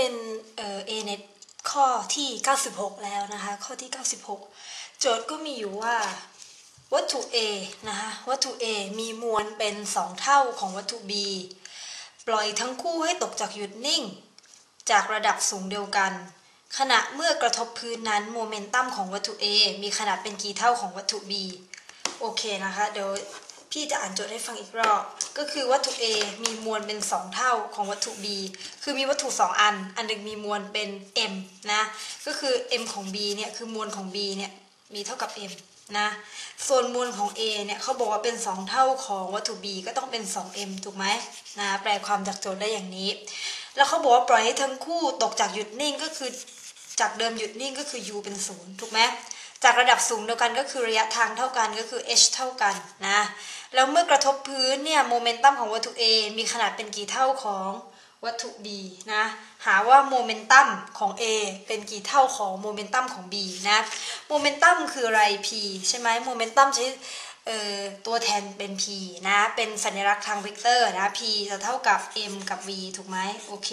เป็นเอ่อ ANET ข้อที่ 96 แล้วนะคะ ข้อที่ 96 โจทย์ก็มีอยู่ว่า วัตถุ A นะคะวัตถุ A มีมวลเป็น 2 เท่าของวัตถุ B ปล่อยทั้งคู่ให้ตกจากหยุดนิ่ง จากระดับสูงเดียวกัน ขณะเมื่อกระทบพื้นนั้นโมเมนตัมของวัตถุ A มีขนาดเป็นกี่เท่าของวัตถุ B โอเคนะคะเดี๋ยว พี่จะอ่านโจทย์ให้ฟังอีกรอบ ก็คือวัตถุ A มีมวลเป็น 2 เท่าของวัตถุ B คือมีวัตถุ 2 อัน อันหนึ่งมีมวลเป็น m นะ ก็คือ m ของ B เนี่ยคือมวลของ B เนี่ยมีเท่ากับ m นะ ส่วนมวลของ A เนี่ยเขาบอกว่าเป็น 2 เท่าของวัตถุ B ก็ต้องเป็น 2m ถูกไหมนะ แปลความจากโจทย์ได้อย่างนี้ แล้วเขาบอกว่าปล่อยให้ทั้งคู่ตกจากหยุดนิ่งก็คือจากเดิมหยุดนิ่งก็คือ u เป็นศูนย์ถูกไหม จากระดับสูงเดียวกันก็คือระยะทางเท่ากันก็คือ h เท่ากันนะ แล้วเมื่อกระทบพื้นเนี่ยโมเมนตัมของวัตถุ A มีขนาดเป็นกี่เท่าของวัตถุ B นะ หาว่าโมเมนตัมของ A เป็นกี่เท่าของโมเมนตัมของ B นะ โมเมนตัมคืออะไร P ใช่ไหมโมเมนตัมใช้ ตัวแทนเป็น p นะ เป็นสัญลักษณ์ทางเวกเตอร์นะ p จะเท่ากับ m กับ v ถูกไหมโอเค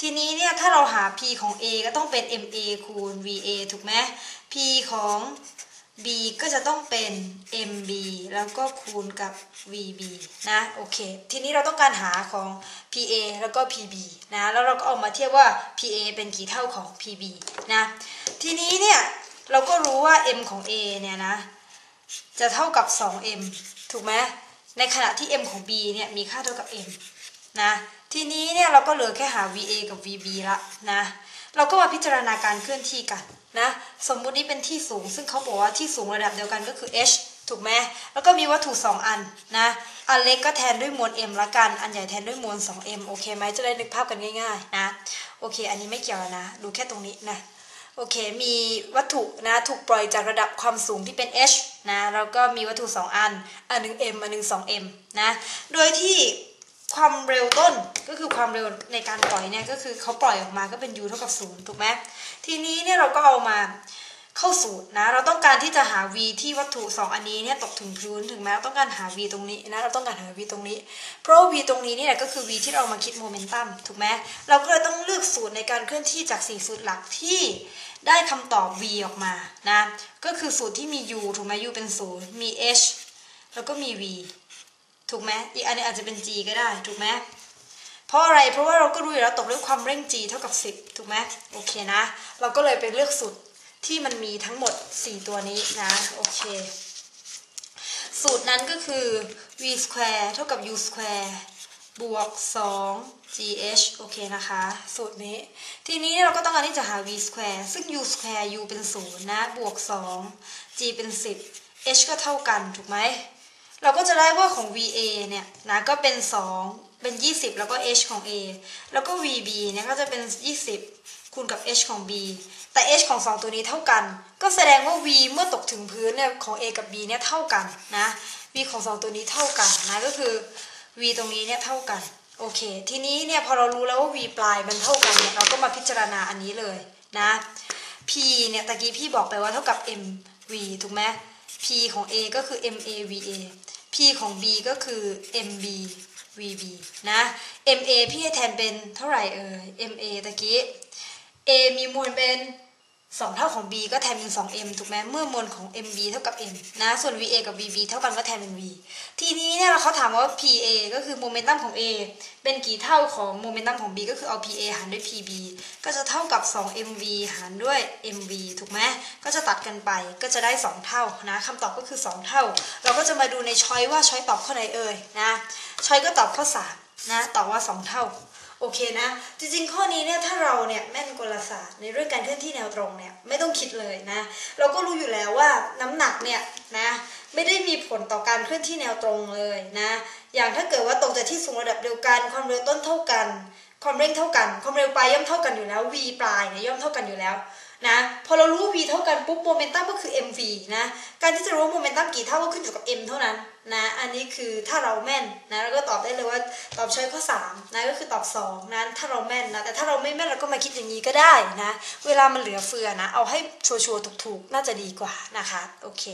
ทีนี้เนี่ยถ้าเราหา p ของ a ก็ต้องเป็น ma คูณ va ถูกไหม p ของ b ก็จะต้องเป็น mb แล้วก็คูณกับ vb นะโอเค ทีนี้เราต้องการหาของ pa แล้วก็ pb นะแล้วเราก็เอามาเทียบว่า pa เป็นกี่เท่าของ pb นะทีนี้เนี่ยเราก็รู้ว่า m ของ a เนี่ยนะ จะเท่ากับ 2m ถูกไหมในขณะที่ m ของ b เนี่ยมีค่าเท่ากับ m นะ ทีนี้เนี่ยเราก็เหลือแค่หา va กับ vb ละนะ เราก็มาพิจารณาการเคลื่อนที่กันนะ สมมุตินี้เป็นที่สูง ซึ่งเขาบอกว่าที่สูงระดับเดียวกันก็คือ h ถูกไหมแล้วก็มีวัตถุ 2 อันนะ อันเล็กก็แทนด้วยมวล m ละกัน อันใหญ่แทนด้วยมวล 2m โอเคไหมจะได้นึกภาพกันง่ายๆนะ โอเค อันนี้ไม่เกี่ยวนะ ดูแค่ตรงนี้นะ โอเค มีวัตถุนะถูกปล่อยจากระดับความสูงที่เป็น h นะ แล้วก็มีวัตถุ 2 อัน อันหนึ่ง m อันหนึ่ง 2m นะ โดยที่ความเร็วต้นก็คือความเร็วในการปล่อยเนี่ยก็คือเขาปล่อยออกมาก็เป็น u เท่ากับ 0 ถูกไหมทีนี้เนี่ยเราก็เอามา เข้าสูตรนะ เราต้องการที่จะหา v ที่วัตถุ 2 อันนี้เนี่ยตกถึงพื้นถึงแม้เราต้องการหา v ตรงนี้นะเราต้องการหา v ตรงนี้ เพราะ v ตรงนี้นี่แหละก็คือ v ที่เรามาคิดโมเมนตัมถูกไหมเราก็เลยต้องเลือกสูตรในการเคลื่อนที่จาก 4 สูตรหลักที่ได้คำตอบ v ออกมานะก็คือสูตรที่มี u ถูกไหม u เป็นศูนย์มี h แล้วก็มี v ถูกไหมอีกอันนี้อาจจะเป็น g ก็ได้ถูกไหมเพราะอะไร เพราะว่าเราก็รู้อยู่แล้วตกด้วยความเร่ง g เท่ากับ 10 ถูกไหมโอเคนะ เราก็เลยไปเลือกสูตร ที่มันมีทั้งหมด 4 ตัวนี้นะ โอเค สูตรนั้นก็คือ v square เท่ากับ u square บวก 2 gh โอเคนะคะ สูตรนี้ ทีนี้เราก็ต้องการที่จะหา v square ซึ่ง u square u เป็น 0 นะ บวก 2 g เป็น 10 h ก็เท่ากัน ถูกไหม เราก็จะได้ว่าของ va เนี่ยนะ ก็เป็น 2 เป็น 20 แล้วก็ h ของ a แล้วก็ vb เนี่ยก็จะเป็น 20 คูณกับ h ของ b แต่ h ของ 2 ตัวนี้เท่ากัน ก็แสดงว่า v เมื่อตกถึงพื้นเนี่ยของ a กับ b เนี่ยเท่ากันนะ v ของ 2 ตัวนี้เท่ากันนะก็คือ v ตรงนี้เนี่ยเท่ากันโอเค ทีนี้เนี่ยพอเรารู้แล้วว่า v ปลายมันเท่ากันเนี่ยเราก็มาพิจารณาอันนี้เลยนะ p เนี่ยตะกี้พี่บอกไปว่าเท่ากับ m v ถูกไหม p ของ a ก็คือ m a v a p ของ b ก็คือ m b v b นะ m a พี่แทนเป็นเท่าไหร่เอ่ย m a ตะกี้ a มีมวลเป็น2 เท่าของ b ก็แทนเป็น 2m ถูกไหมเมื่อมวลของ mb เท่ากับ m นะ ส่วน va กับ vb เท่ากันก็แทนเป็น v ทีนี้เนี่ยเขาถามว่า pa ก็คือโมเมนตัมของ a เป็นกี่เท่าของโมเมนตัมของ b ก็คือเอา pa หารด้วย pb ก็จะเท่ากับ 2mv หารด้วย mv ถูกไหมก็จะตัดกันไปก็จะได้ 2 เท่านะคำตอบก็คือ 2 เท่า เราก็จะมาดูในช้อยว่าช้อยตอบข้อไหนเอ่ยนะช้อยก็ตอบข้อ3นะตอบว่า 2 เท่า โอเคนะ จริงๆ ข้อนี้เนี่ยถ้าเราเนี่ยแม่นกลศาสตร์ในเรื่องการเคลื่อนที่แนวตรงเนี่ยไม่ต้องคิดเลยนะ เราก็รู้อยู่แล้วว่าน้ำหนักเนี่ยนะไม่ได้มีผลต่อการเคลื่อนที่แนวตรงเลยนะ อย่างถ้าเกิดว่าตกจากที่สูงระดับเดียวกัน ความเร็วต้นเท่ากัน ความเร่งเท่ากัน ความเร็วปลายย่อมเท่ากันอยู่แล้ว v ปลายเนี่ยย่อมเท่ากันอยู่แล้ว นะพอเรารู้ v เท่ากันปุ๊บโมเมนตัมก็คือ mv นะการที่จะรู้โมเมนตัมกี่เท่าก็ขึ้นอยู่กับ m เท่านั้นนะอันนี้คือถ้าเราแม่นนะเราก็ตอบได้เลยว่าตอบช้อยข้อ3นะก็คือตอบ2นั้นถ้าเราแม่นนะแต่ถ้าเราไม่แม่นเราก็มาคิดอย่างนี้ก็ได้นะเวลามันเหลือเฟือนะเอาให้ชัวร์ๆถูกๆ น่าจะดีกว่านะคะโอเค